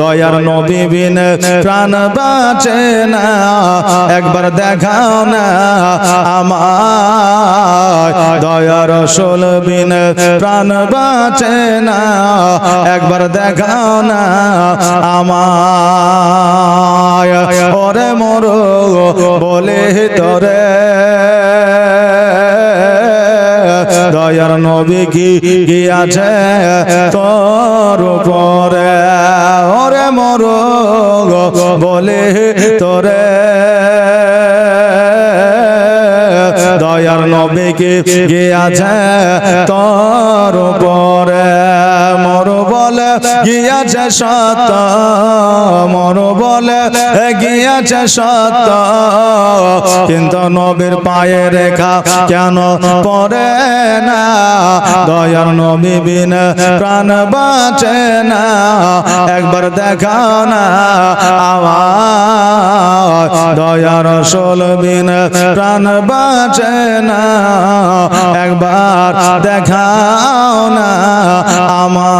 দয়ার নবী বিন প্রাণ বাঁচে না, একবার দেখাও না আমার দয়ার রসুল বিন প্রাণ বাঁচে না, একবার দেখাও না আমার ওরে মোর, বলে তোরে। দয়ার নবী কি গিয়াছে তোর বলে তোরে দয়ার নবেকে গে আছে তোর পরে মর বলে গিয়াছে সত মর বলে গিয়াছে সত কিন্তু নবীর পায়ে রেখা কেন পরে না? দয়ার নবী বিন প্রাণ বাঁচে না। একবার দেখাও না আমার দয়ার সোল বিন প্রাণ বাঁচে না। একবার দেখাও না আমায়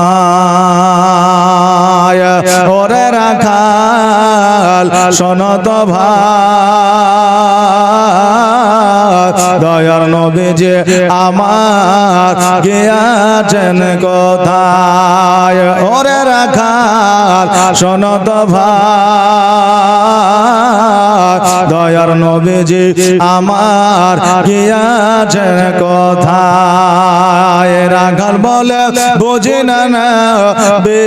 রাখাল সনত ভাই দয়ার নবী যে আমার গিয়াছেন কোথায়? ওরে রাখাল সনত ভাই দয়ার নবী যে আমার গিয়াছেন কোথায়? বলে, বুঝি না না বে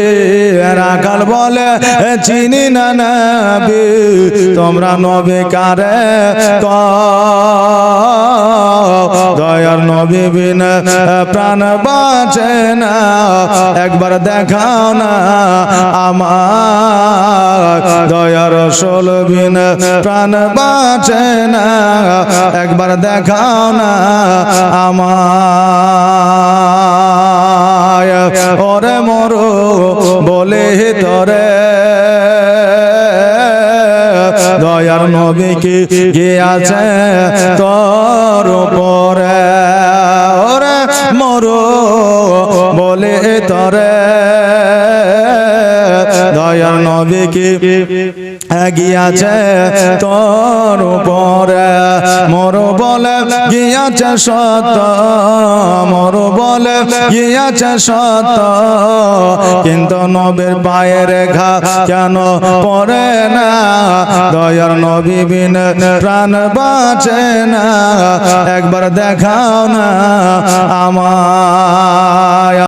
রাখাল বলে, চিনি না না, বে, তোমরা নবী কারে দয়ার নবী বিন, প্রাণ বাঁচে না, একবার দেখাও না আমার। দয়ার সোল বিন, প্রাণ বাঁচে না, একবার দেখাও না আমার। ওরে মরো বলে তোরে। দয়ার নবী কি গিয়াছে তোর উপরে? ওরে মরো বলে তরে। দয়ার নবী কি গিয়াছে তোর উপরে? মোর বলে গিয়াছে সত মোর বলে গিয়াছে সত কিন্তু নবীর পায়ের ঘা কেন পড়ে না? দয়ার নবী বিন প্রাণ বাঁচে না। একবার দেখাও না আমার